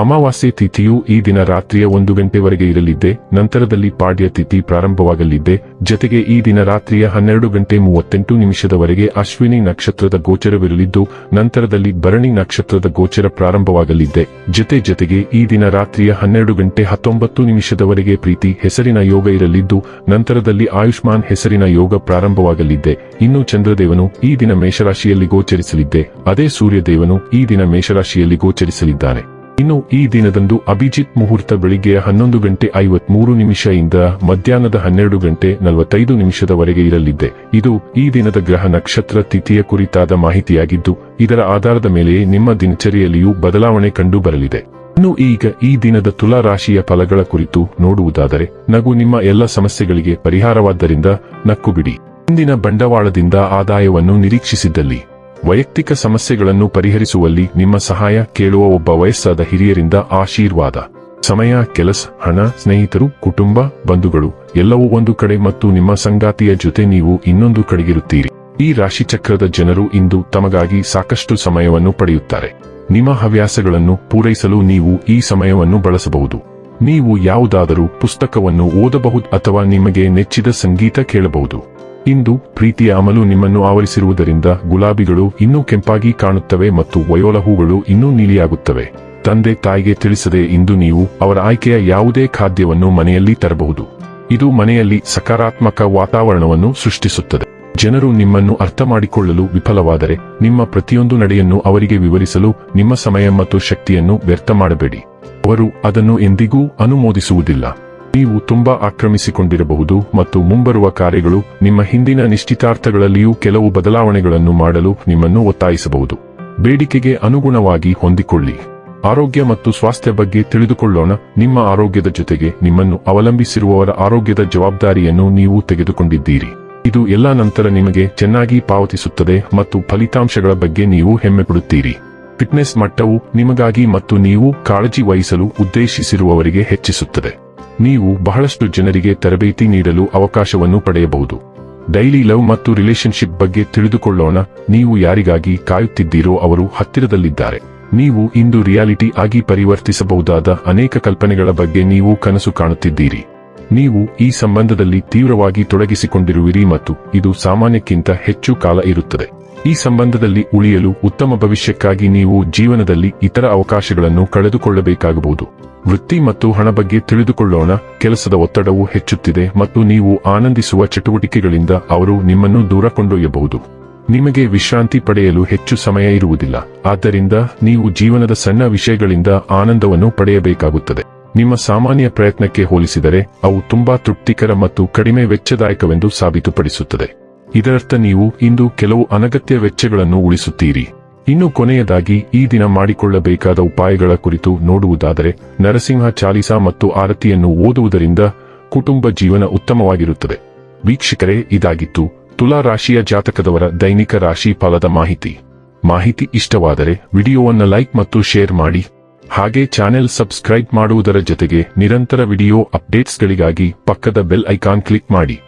ಅಮಾವಾಸ್ಯೆ ತಿಥಿಯು ಈ ದಿನ ರಾತ್ರಿಯ ಒಂದು ಗಂಟೆವರೆಗೆ ಇರಲಿದ್ದೆ, ನಂತರದಲ್ಲಿ ಪಾಡ್ಯ ತಿಥಿ ಪ್ರಾರಂಭವಾಗಲಿದ್ದೆ ಜತೆಗೆ ಈ ದಿನ ರಾತ್ರಿಯ ಹನ್ನೆರಡು ಗಂಟೆ ಮೂವತ್ತೆಂಟು ನಿಮಿಷದವರೆಗೆ ಅಶ್ವಿನಿ ನಕ್ಷತ್ರದ ಗೋಚರವಿರಲಿದ್ದು, ನಂತರದಲ್ಲಿ ಭರಣಿ ನಕ್ಷತ್ರದ ಗೋಚರ ಪ್ರಾರಂಭವಾಗಲಿದ್ದೆ ಜತೆ ಜತೆಗೆ ಈ ದಿನ ರಾತ್ರಿಯ ಹನ್ನೆರಡು ಗಂಟೆ ಹತ್ತೊಂಬತ್ತು ನಿಮಿಷದವರೆಗೆ ಪ್ರೀತಿ ಹೆಸರಿನ ಯೋಗ ಇರಲಿದ್ದು, ನಂತರದಲ್ಲಿ ಆಯುಷ್ಮಾನ್ ಹೆಸರಿನ ಯೋಗ ಪ್ರಾರಂಭವಾಗಲಿದ್ದೆ ಇನ್ನು ಚಂದ್ರದೇವನು ಈ ದಿನ ಮೇಷರಾಶಿಯಲ್ಲಿ ಗೋಚರಿಸಲಿದ್ದೆ, ಅದೇ ಸೂರ್ಯದೇವನು ಈ ದಿನ ಮೇಷರಾಶಿಯಲ್ಲಿ ಗೋಚರಿಸಲಿದ್ದಾನೆ. ಇನ್ನು ಈ ದಿನದಂದು ಅಭಿಜಿತ್ ಮುಹೂರ್ತ ಬೆಳಿಗ್ಗೆಯ ಹನ್ನೊಂದು ಗಂಟೆ ಐವತ್ಮೂರು ಇಂದ ಮಧ್ಯಾಹ್ನದ ಹನ್ನೆರಡು ಗಂಟೆ ನಲವತ್ತೈದು ನಿಮಿಷದವರೆಗೆ ಇರಲಿದೆ. ಇದು ಈ ದಿನದ ಗ್ರಹ ನಕ್ಷತ್ರ ತಿಥಿಯ ಕುರಿತಾದ ಮಾಹಿತಿಯಾಗಿದ್ದು, ಇದರ ಆಧಾರದ ಮೇಲೆ ನಿಮ್ಮ ದಿನಚರಿಯಲ್ಲಿಯೂ ಬದಲಾವಣೆ ಕಂಡು ಬರಲಿದೆ ಇನ್ನು ಈಗ ಈ ದಿನದ ತುಲಾ ರಾಶಿಯ ಫಲಗಳ ಕುರಿತು ನೋಡುವುದಾದರೆ, ನಗು ನಿಮ್ಮ ಎಲ್ಲ ಸಮಸ್ಯೆಗಳಿಗೆ ಪರಿಹಾರವಾದ್ದರಿಂದ ನಕ್ಕು ಬಿಡಿ ಇಂದಿನ ಬಂಡವಾಳದಿಂದ ಆದಾಯವನ್ನು ನಿರೀಕ್ಷಿಸಿದ್ದಲ್ಲಿ. ವೈಯಕ್ತಿಕ ಸಮಸ್ಯೆಗಳನ್ನು ಪರಿಹರಿಸುವಲ್ಲಿ ನಿಮ್ಮ ಸಹಾಯ ಕೇಳುವ ಒಬ್ಬ ವಯಸ್ಸಾದ ಹಿರಿಯರಿಂದ ಆಶೀರ್ವಾದ. ಸಮಯ, ಕೆಲಸ, ಹಣ, ಸ್ನೇಹಿತರು, ಕುಟುಂಬ, ಬಂಧುಗಳು, ಎಲ್ಲವೂ ಒಂದು ಕಡೆ ಮತ್ತು ನಿಮ್ಮ ಸಂಗಾತಿಯ ಜೊತೆ ನೀವು ಇನ್ನೊಂದು ಕಡೆಗಿರುತ್ತೀರಿ. ಈ ರಾಶಿಚಕ್ರದ ಜನರು ಇಂದು ತಮಗಾಗಿ ಸಾಕಷ್ಟು ಸಮಯವನ್ನು ಪಡೆಯುತ್ತಾರೆ. ನಿಮ್ಮ ಹವ್ಯಾಸಗಳನ್ನು ಪೂರೈಸಲು ನೀವು ಈ ಸಮಯವನ್ನು ಬಳಸಬಹುದು. ನೀವು ಯಾವುದಾದರೂ ಪುಸ್ತಕವನ್ನು ಓದಬಹುದು ಅಥವಾ ನಿಮಗೆ ನೆಚ್ಚಿದ ಸಂಗೀತ ಕೇಳಬಹುದು. ಇಂದು ಪ್ರೀತಿಯ ಅಮಲು ನಿಮ್ಮನ್ನು ಆವರಿಸಿರುವುದರಿಂದ ಗುಲಾಬಿಗಳು ಇನ್ನೂ ಕೆಂಪಾಗಿ ಕಾಣುತ್ತವೆ ಮತ್ತು ವಯೋಲ ಹೂಗಳು ಇನ್ನೂ ನೀಲಿಯಾಗುತ್ತವೆ. ತಂದೆ ತಾಯಿಗೆ ತಿಳಿಸದೆ ಇಂದು ನೀವು ಅವರ ಆಯ್ಕೆಯ ಯಾವುದೇ ಖಾದ್ಯವನ್ನು ಮನೆಯಲ್ಲಿ ತರಬಹುದು. ಇದು ಮನೆಯಲ್ಲಿ ಸಕಾರಾತ್ಮಕ ವಾತಾವರಣವನ್ನು ಸೃಷ್ಟಿಸುತ್ತದೆ. ಜನರು ನಿಮ್ಮನ್ನು ಅರ್ಥ ಮಾಡಿಕೊಳ್ಳಲು ವಿಫಲವಾದರೆ ನಿಮ್ಮ ಪ್ರತಿಯೊಂದು ನಡೆಯನ್ನು ಅವರಿಗೆ ವಿವರಿಸಲು ನಿಮ್ಮ ಸಮಯ ಮತ್ತು ಶಕ್ತಿಯನ್ನು ವ್ಯರ್ಥ ಮಾಡಬೇಡಿ. ಅವರು ಅದನ್ನು ಎಂದಿಗೂ ಅನುಮೋದಿಸುವುದಿಲ್ಲ. ನೀವು ತುಂಬಾ ಆಕ್ರಮಿಸಿಕೊಂಡಿರಬಹುದು ಮತ್ತು ಮುಂಬರುವ ಕಾರ್ಯಗಳು ನಿಮ್ಮ ಹಿಂದಿನ ನಿಶ್ಚಿತಾರ್ಥಗಳಲ್ಲಿಯೂ ಕೆಲವು ಬದಲಾವಣೆಗಳನ್ನು ಮಾಡಲು ನಿಮ್ಮನ್ನು ಒತ್ತಾಯಿಸಬಹುದು. ಬೇಡಿಕೆಗೆ ಅನುಗುಣವಾಗಿ ಹೊಂದಿಕೊಳ್ಳಿ. ಆರೋಗ್ಯ ಮತ್ತು ಸ್ವಾಸ್ಥ್ಯ ಬಗ್ಗೆ ತಿಳಿದುಕೊಳ್ಳೋಣ. ನಿಮ್ಮ ಆರೋಗ್ಯದ ಜೊತೆಗೆ ನಿಮ್ಮನ್ನು ಅವಲಂಬಿಸಿರುವವರ ಆರೋಗ್ಯದ ಜವಾಬ್ದಾರಿಯನ್ನು ನೀವು ತೆಗೆದುಕೊಂಡಿದ್ದೀರಿ. ಇದು ಎಲ್ಲಾ ನಂತರ ನಿಮಗೆ ಚೆನ್ನಾಗಿ ಪಾವತಿಸುತ್ತದೆ ಮತ್ತು ಫಲಿತಾಂಶಗಳ ಬಗ್ಗೆ ನೀವು ಹೆಮ್ಮೆ ಪಡುತ್ತೀರಿ ಫಿಟ್ನೆಸ್ ಮಟ್ಟವು ನಿಮಗಾಗಿ ಮತ್ತು ನೀವು ಕಾಳಜಿ ವಹಿಸಲು ಉದ್ದೇಶಿಸಿರುವವರಿಗೆ ಹೆಚ್ಚಿಸುತ್ತದೆ. ನೀವು ಬಹಳಷ್ಟು ಜನರಿಗೆ ತರಬೇತಿ ನೀಡಲು ಅವಕಾಶವನ್ನು ಪಡೆಯಬಹುದು. ಡೈಲಿ ಲವ್ ಮತ್ತು ರಿಲೇಶನ್ಶಿಪ್ ಬಗ್ಗೆ ತಿಳಿದುಕೊಳ್ಳೋಣ, ನೀವು ಯಾರಿಗಾಗಿ ಕಾಯುತ್ತಿದ್ದೀರೋ ಅವರು ಹತ್ತಿರದಲ್ಲಿದ್ದಾರೆ. ನೀವು ಇಂದು ರಿಯಾಲಿಟಿ ಆಗಿ ಪರಿವರ್ತಿಸಬಹುದಾದ ಅನೇಕ ಕಲ್ಪನೆಗಳ ಬಗ್ಗೆ ನೀವು ಕನಸು ಕಾಣುತ್ತಿದ್ದೀರಿ. ನೀವು ಈ ಸಂಬಂಧದಲ್ಲಿ ತೀವ್ರವಾಗಿ ತೊಡಗಿಸಿಕೊಂಡಿರುವಿರಿ ಮತ್ತು ಇದು ಸಾಮಾನ್ಯಕ್ಕಿಂತ ಹೆಚ್ಚು ಕಾಲ ಇರುತ್ತದೆ. ಈ ಸಂಬಂಧದಲ್ಲಿ ಉಳಿಯಲು ಉತ್ತಮ ಭವಿಷ್ಯಕ್ಕಾಗಿ ನೀವು ಜೀವನದಲ್ಲಿ ಇತರ ಅವಕಾಶಗಳನ್ನು ಕಳೆದುಕೊಳ್ಳಬೇಕಾಗಬಹುದು. ವೃತ್ತಿ ಮತ್ತು ಹಣ ಬಗ್ಗೆ ತಿಳಿದುಕೊಳ್ಳೋಣ, ಕೆಲಸದ ಒತ್ತಡವು ಹೆಚ್ಚುತ್ತಿದೆ ಮತ್ತು ನೀವು ಆನಂದಿಸುವ ಚಟುವಟಿಕೆಗಳಿಂದ ಅವರು ನಿಮ್ಮನ್ನು ದೂರ ಕೊಂಡೊಯ್ಯಬಹುದು. ನಿಮಗೆ ವಿಶ್ರಾಂತಿ ಪಡೆಯಲು ಹೆಚ್ಚು ಸಮಯ ಇರುವುದಿಲ್ಲ, ಆದ್ದರಿಂದ ನೀವು ಜೀವನದ ಸಣ್ಣ ವಿಷಯಗಳಿಂದ ಆನಂದವನ್ನು ಪಡೆಯಬೇಕಾಗುತ್ತದೆ. ನಿಮ್ಮ ಸಾಮಾನ್ಯ ಪ್ರಯತ್ನಕ್ಕೆ ಹೋಲಿಸಿದರೆ, ಅವು ತುಂಬಾ ತೃಪ್ತಿಕರ ಮತ್ತು ಕಡಿಮೆ ವೆಚ್ಚದಾಯಕವೆಂದು ಸಾಬೀತುಪಡಿಸುತ್ತದೆ. ಇದರರ್ಥ ನೀವು ಇಂದು ಕೆಲವು ಅನಗತ್ಯ ವೆಚ್ಚಗಳನ್ನು ಉಳಿಸುತ್ತೀರಿ. ಇನ್ನು ಕೊನೆಯದಾಗಿ ಈ ದಿನ ಮಾಡಿಕೊಳ್ಳಬೇಕಾದ ಉಪಾಯಗಳ ಕುರಿತು ನೋಡುವುದಾದರೆ, ನರಸಿಂಹ ಚಾಲಿಸಾ ಮತ್ತು ಆರತಿಯನ್ನು ಓದುವುದರಿಂದ ಕುಟುಂಬ ಜೀವನ ಉತ್ತಮವಾಗಿರುತ್ತದೆ. ವೀಕ್ಷಕರೇ, ಇದಾಗಿತ್ತು ತುಲಾ ರಾಶಿಯ ಜಾತಕದವರ ದೈನಿಕ ರಾಶಿ ಫಲದ ಮಾಹಿತಿ. ಮಾಹಿತಿ ಇಷ್ಟವಾದರೆ ವಿಡಿಯೋವನ್ನು ಲೈಕ್ ಮತ್ತು ಶೇರ್ ಮಾಡಿ. ಹಾಗೆ ಚಾನೆಲ್ ಸಬ್ಸ್ಕ್ರೈಬ್ ಮಾಡುವುದರ ಜೊತೆಗೆ ನಿರಂತರ ವಿಡಿಯೋ ಅಪ್ಡೇಟ್ಸ್ಗಳಿಗಾಗಿ ಪಕ್ಕದ ಬೆಲ್ ಐಕಾನ್ ಕ್ಲಿಕ್ ಮಾಡಿ.